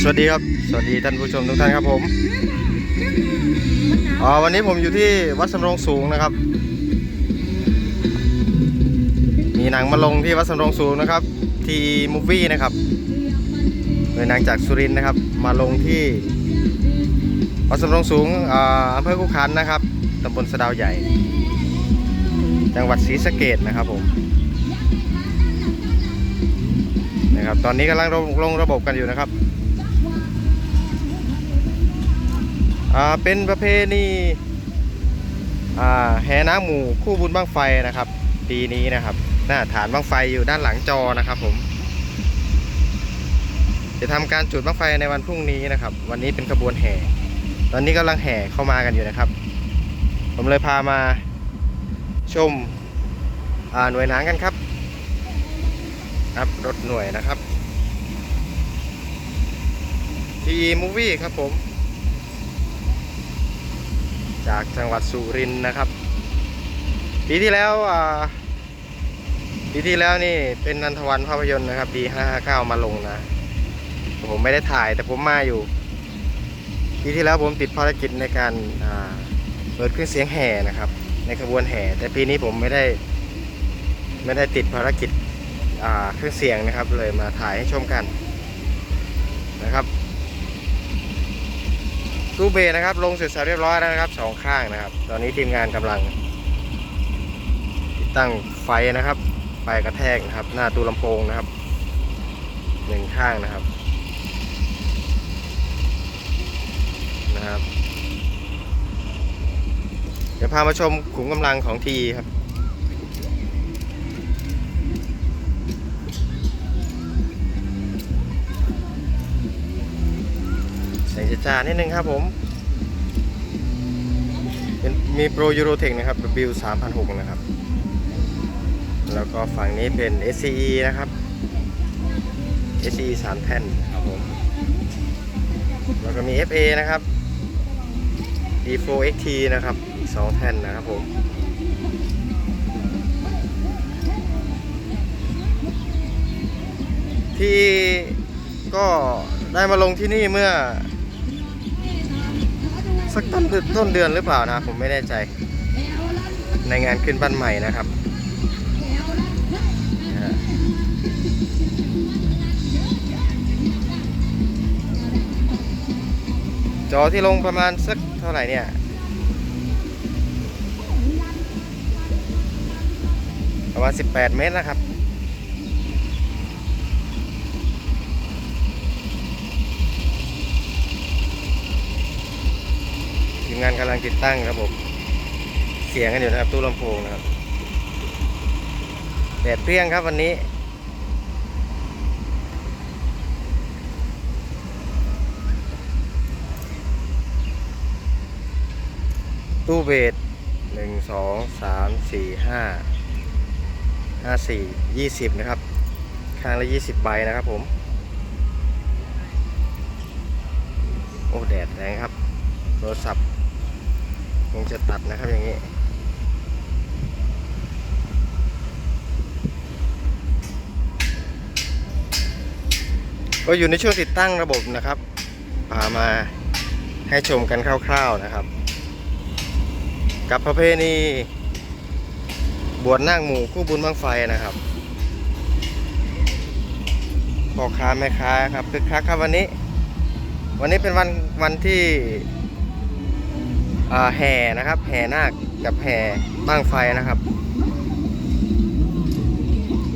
สวัสดีครับ สวัสดีท่านผู้ชมทุกท่านครับผมอ๋อวันนี้ผมอยู่ที่วัดสำโรงสูงนะครับ มีหนังมาลงที่วัดสำโรงสูงนะครับ ทีมูฟวี่นะครับเป็นหนังจากสุรินทร์นะครับ มาลงที่วัดสำโรงสูงอ่าอำเภอคุขันนะครับตำบลสะดาวใหญ่ จังหวัดศรีสะเกดนะครับผม นะครับ ตอนนี้กำลังลงลงระบบกันอยู่นะครับอ่าเป็นประเพณีอ่าแห่น้ำหมู่คู่บุญบ้างไฟนะครับ ปีนี้นะครับหน้าฐานบ้างไฟอยู่ด้านหลังจอนะครับผม จะทำการจุดบ้างไฟในวันพรุ่งนี้นะครับ วันนี้เป็นขบวนแห่ ตอนนี้กำลังแห่เข้ามากันอยู่นะครับ ผมเลยพามาชมหน่วยหนังกันครับ ครับรถหน่วยนะครับทีมูวี่ครับผม จากจังหวัดสุรินทร์นะครับ ปีที่แล้วอ่าปีที่แล้วนี่เป็นนันทวันภาพยนตร์นะครับปี559 มาลงนะ ผมไม่ได้ถ่ายแต่ผมมาอยู่ ปีที่แล้วผมติดภารกิจในการาเปิดเครื่องเสียงแห่นะครับ ในขบวนแห่ แต่ปีนี้ผมไม่ได้ไม่ได้ติดภารกิจ เครื่องเสียงนะครับเลยมาถ่ายให้ชมกันนะครับตู้เบรนะครับลงเสร็จสับเรียบร้อยแล้วนะครับสองข้างนะครับ ตอนนี้ทีมงานกำลัง ติดตั้งไฟนะครับ ไฟกระแทกนะครับ หน้าตู้ลำโพงนะครับหนึ่งข้างนะครับนะครับ เดี๋ยวพามาชมขุมกำลังของทีครับ จานิดนึงครับผมเป็นมีโปรยูโรเทคนะครับ W 3 0 0นะครับ แล้วก็ฝั่งนี้เป็น SCE นะครับ SCE 3 แท่นครับผม แล้วก็มี FA นะครับ D4 XT นะครับอีก2แท่นนะครับผมที่ก็ได้มาลงที่นี่เมื่อ สักต้นต้นเดือนหรือเปล่านะผมไม่แน่ใจ ในงานขึ้นบ้านใหม่นะครับจอที่ลงประมาณสักเท่าไหร่เนี่ยประมาณ 18 เมตรนะครับ งานกำลังติดตั้งครับผมเสียงกันอยู่นะครับตู้ลำโพงนะครับแดดเปรี้ยงครับวันนี้ตู้เบสหนึ่งสองสามสี่ห้าห้าสี่ยี่สิบนะครับ ข้างละยี่สิบใบนะครับผม โอ้ แดดแรงครับ โทรศัพท์ คงจะตัดนะครับอย่างนี้ก็อยู่ในช่วงติดตั้งระบบนะครับพามาให้ชมกันคร่าวๆนะครับ กับประเพณีบวชนาคหมู่คู่บุญบังไฟนะครับพ่อค้าแม่ค้าครับคึกคักครับวันนี้ วันนี้เป็นวันวันที่ แห่นะครับ แห่นาคกับแห่บ้างไฟนะครับ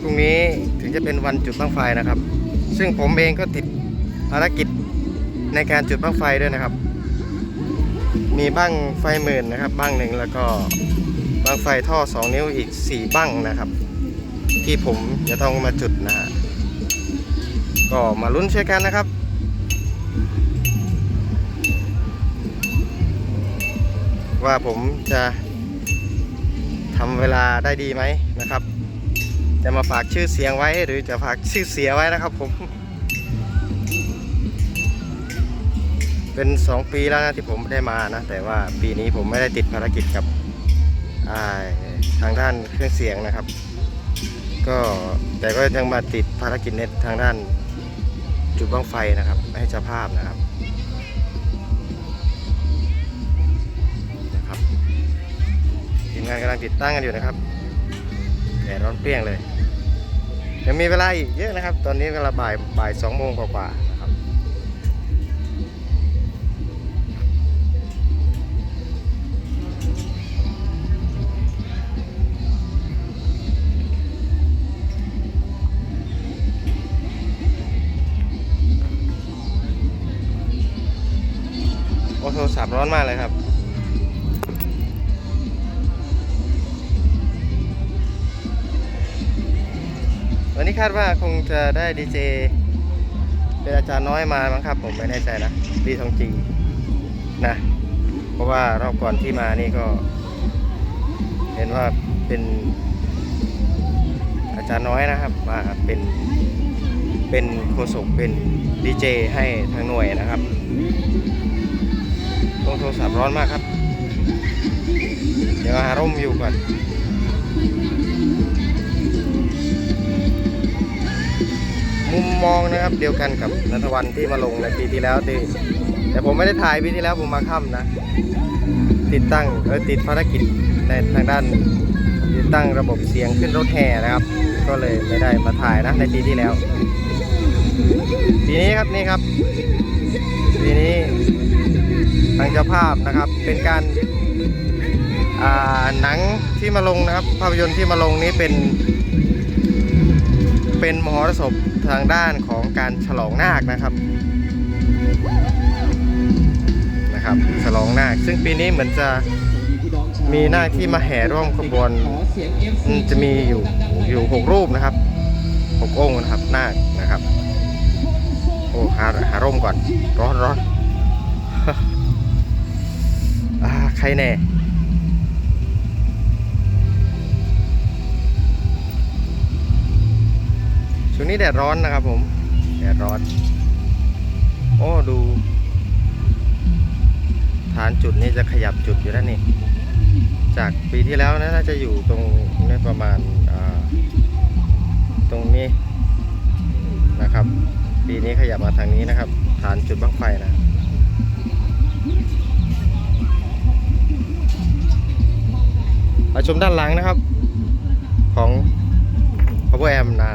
พรุ่งนี้ถึงจะเป็นวันจุดบ้างไฟนะครับ ซึ่งผมเองก็ติดภารกิจในการจุดบ้างไฟด้วยนะครับ มีบ้างไฟหมื่นนะครับบ้างหนึ่งแล้วก็บ้างไฟท่อ 2 นิ้วอีก 4 บ้างนะครับ ที่ผมจะต้องมาจุดนะฮะก็มาลุ้นช่วยกันนะครับ ว่าผมจะทำเวลาได้ดีไหมนะครับ จะมาฝากชื่อเสียงไว้หรือจะฝากชื่อเสียไว้นะครับผม เป็น 2 ปีแล้วนะที่ผมได้มานะ แต่ว่าปีนี้ผมไม่ได้ติดภารกิจกับอ่าทางด้านเครื่องเสียงนะครับ ก็แต่ก็ยังมาติดภารกิจในทางด้านจุดบ้างไฟนะครับ ให้เจ้าภาพนะครับ มงานกำลังติดตั้งกันอยู่นะครับแดดร้อนเปรี้ยงเลย ยังมีเวลาอีกเยอะนะครับ ตอนนี้เวลาบ่ายบ่ายสองโมงกว่าๆนะครับโอ้โทรศัพท์ร้อนมากเลยครับ วันนี้คาดว่าคงจะได้ดีเจเป็นอาจารย์น้อยมามั้งครับ ผมไม่แน่ใจนะดีทองจีนะ เพราะว่ารอบก่อนที่มานี่ก็ เห็นว่าเป็นอาจารย์น้อยนะครับมาเป็นเป็นโฆษกเป็นดีเจให้ทางหน่วยนะครับตรงโทรศัพท์ร้อนมากครับ เดี๋ยวหาร่มอยู่ก่อน มุมมองนะครับเดียวกันกับนัทวันที่มาลงในปีที่แล้วที่แต่ผมไม่ได้ถ่ายปีที่แล้วผมมาค่ำนะ ติดตั้งเออติดภารกิจในทางด้านติดตั้งระบบเสียงขึ้นรถแห่นะครับ ก็เลยไม่ได้มาถ่ายนะในปีที่แล้ว ปีนี้ครับนี่ครับ ปีนี้ทางเจ้าภาพนะครับเป็นการอ่าหนังที่มาลงนะครับ ภาพยนตร์ที่มาลงนี้เป็น เป็นมหรสพทางด้านของการฉลองนาคนะครับนะครับฉลองนาค ซึ่งปีนี้เหมือนจะมีนาที่มาแห่ร่วมขบวนจะมีอยู่อยู่หกรูปนะครับหกองค์นะครับนาคนะครับโอ้หาหาร่มก่อนร้อนร้อนอ่าใครแน่ ช่วงนี้แดดร้อนนะครับผมแดดร้อน โอ้ดู ฐานจุดนี้จะขยับจุดอยู่แล้วนี่ จากปีที่แล้วนะน่าจะอยู่ตรงนี้ประมาณาตรงนี้นะครับ ปีนี้ขยับมาทางนี้นะครับ ฐานจุดบังไฟนะมาชมด้านหลังนะครับ ของ Power Amp นะ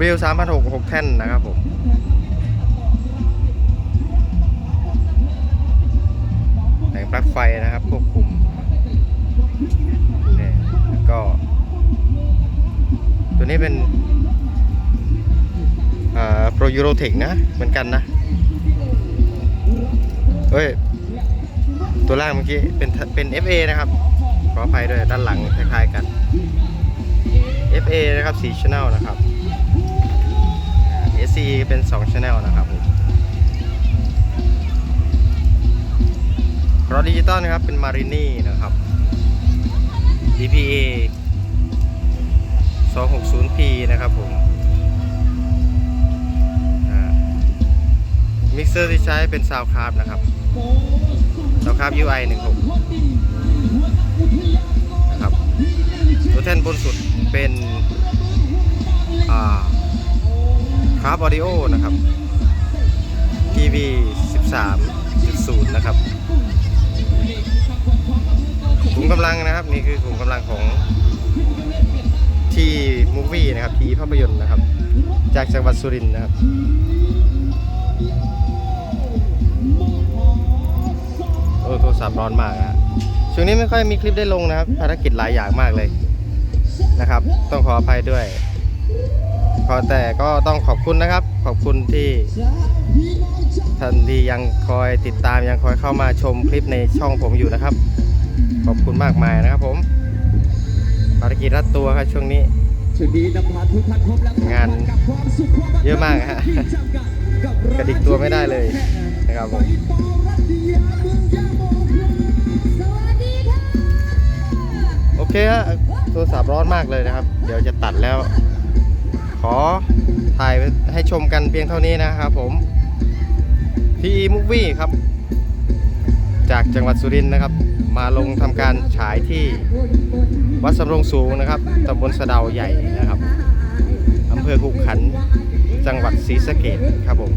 W สามพันหกหกแท่นนะครับผมแผงปลั๊กไฟนะครับควบคุมเนี่ยแล้วก็ ตัวนี้เป็นอ่า Pro Eurotech นะ เหมือนกันนะ เฮ้ย ตัวล่างเมื่อกี้เป็นเป็น FA นะครับ ขออภัยด้วยด้านหลังคล้ายๆกัน FA นะครับ4 Channel นะครับ c เป็น2 Channel นะครับผมรอดิจิตอลนะครับ เป็น Marini นะครับ DPA 260p นะครับผมมิกเซอร์ที่ใช้เป็น Soundcraft นะครับ Soundcraft UI 16นะครับตัวแท่นบนสุดเป็น อ่า คาราฟออดิโอนะครับ TV 13.0 นะครับขุมกำลังนะครับนี่คือขุมกำลังของที่มูฟวี่นะครับที่ภาพยนตร์นะครับ จากจังหวัดสุรินทร์นะครับโอ้โทรศัพท์ร้อนมากนะช่วงนี้ไม่ค่อยมีคลิปได้ลงนะครับ ภารกิจหลายอย่างมากเลยนะครับ ต้องขออภัยด้วย ขอแต่ก็ต้องขอบคุณนะครับ ขอบคุณที่ท่านที่ยังคอยติดตามยังคอยเข้ามาชมคลิปในช่องผมอยู่นะครับ ขอบคุณมากมายนะครับผมภารกิจรัดตัวครับช่วงนี้งานเยอะมากฮะกระดิกตัวไม่ได้เลยนะครับผมโอเคฮะโทรศัพท์ร้อนมากเลยนะครับ เดี๋ยวจะตัดแล้ว ขอถ่ายให้ชมกันเพียงเท่านี้นะครับผม PE Movie ครับ จากจังหวัดสุรินทร์นะครับ มาลงทำการฉายที่วัดสำโรงสูงนะครับตำบลสะเดาใหญ่นะครับอำเภอขุขัน จังหวัดศรีสะเกดครับผม